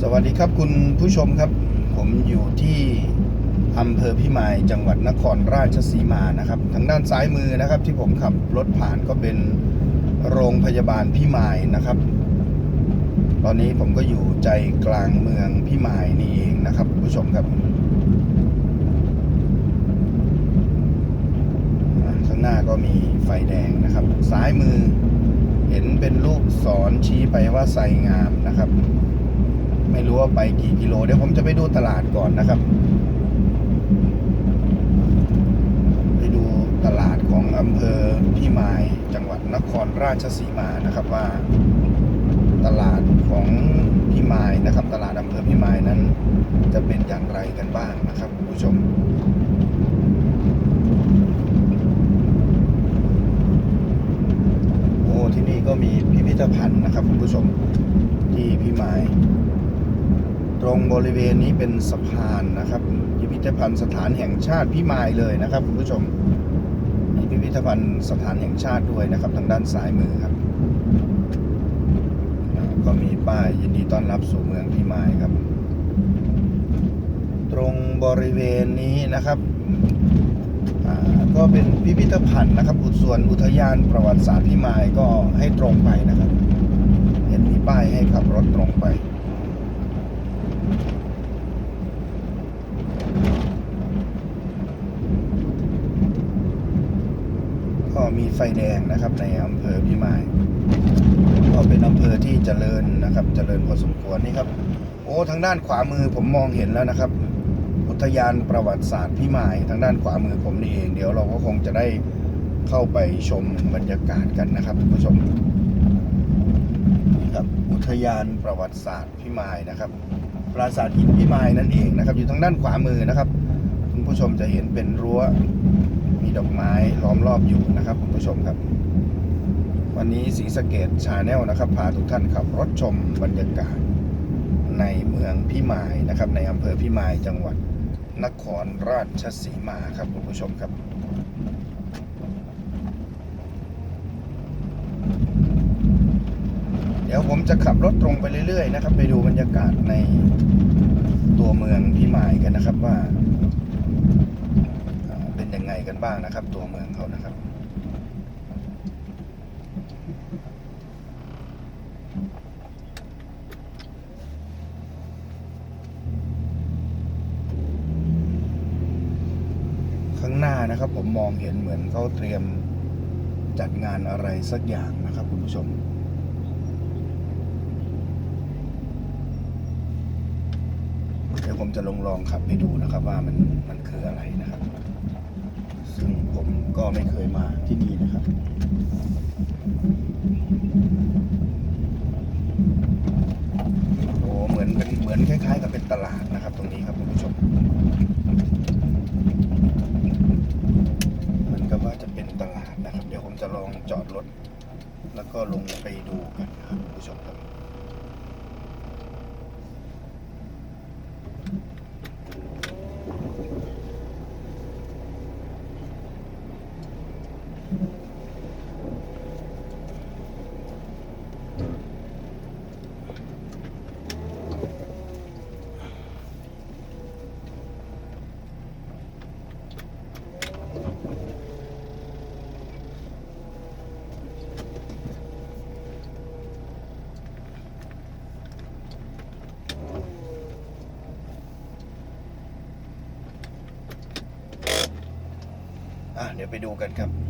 สวัสดีครับคุณผู้ชมครับ ผมอยู่ที่อำเภอพิมายจังหวัดนครราชสีมานะครับ ทางด้านซ้ายมือนะครับ ที่ผมขับรถผ่านก็เป็นโรงพยาบาลพิมายนะครับ ตอนนี้ผมก็อยู่ใจกลางเมืองพิมายนี่เองนะครับคุณผู้ชมครับข้างหน้าก็มีไฟแดงนะครับ ซ้ายมือเห็นเป็นลูกศรชี้ไปว่าไซงามนะครับ ว่าไปกี่กิโล เดี๋ยวผมจะไปดูตลาดก่อนนะครับ ไปดูตลาดของอำเภอพิมายจังหวัดนครราชสีมานะครับว่า ตลาดของพิมายนะครับ ตลาดอำเภอพิมายนั้น จะเป็นอย่างไรกันบ้างนะครับคุณผู้ชมโอ้ที่นี่ก็มีพิพิธภัณฑ์นะครับคุณผู้ชมที่พิมาย ตรงบริเวณนี้เป็นสะพานนะครับพิพิธภัณฑ์สถานแห่งชาติพิมายเลยนะครับคุณผู้ชมมีพิพิธภัณฑ์สถานแห่งชาติด้วยนะครับ ทางด้านซ้ายมือครับ ก็มีป้ายยินดีต้อนรับสู่เมืองพิมายครับ ตรงบริเวณนี้นะครับก็เป็นพิพิธภัณฑ์นะครับ อุส่วนอุทยานประวัติศาสตร์พิมายก็ให้ตรงไปนะครับ เห็นมีป้ายให้ขับรถตรงไป ก็มีไฟแดงนะครับในอำเภอพิมายก็เป็นอำเภอที่เจริญนะครับ เจริญพอสมควรนี่ครับ โอ้ทางด้านขวามือผมมองเห็นแล้วนะครับ อุทยานประวัติศาสตร์พิมาย ทางด้านขวามือผมนี่เอง เดี๋ยวเราก็คงจะได้เข้าไปชมบรรยากาศกันนะครับคุณผู้ชมนี่ครับ อุทยานประวัติศาสตร์พิมายนะครับ ปราสาทหินพิมายนั่นเองนะครับ อยู่ทางด้านขวามือนะครับ คุณผู้ชมจะเห็นเป็นรั้วมีดอกไม้ล้อมรอบอยู่นะครับคุณผู้ชมครับ วันนี้ศรีสะเกดชาแนลนะครับพาทุกท่านขับรถชมบรรยากาศในเมืองพิมายนะครับ ในอำเภอพิมายจังหวัดนครราชสีมาครับคุณผู้ชมครับ เดี๋ยวผมจะขับรถตรงไปเรื่อยๆนะครับ ไปดูบรรยากาศในตัวเมืองพิมายกันนะครับว่าเป็นยังไงกันบ้างนะครับ ตัวเมืองเขานะครับข้างหน้านะครับผมมองเห็นเหมือนเขาเตรียมจัดงานอะไรสักอย่างนะครับคุณผู้ชม เดี๋ ยวผมจะลองลองขับไปดูนะครับว่ามันมันคืออะไรนะครับ ซึ่งผมก็ไม่เคยมาที่นี่นะครับโอ้เหมือนเป็นเหมือนคล้าย ๆ กับเป็นตลาดนะครับ ตรงนี้ครับคุณผู้ชมเหมือนกับว่าจะเป็นตลาดนะครับ เดี๋ยวผมจะลองจอดรถแล้วก็ลงไปดูกันนะครับคุณผู้ชมครับ เดี๋ยวไปดูกันครับ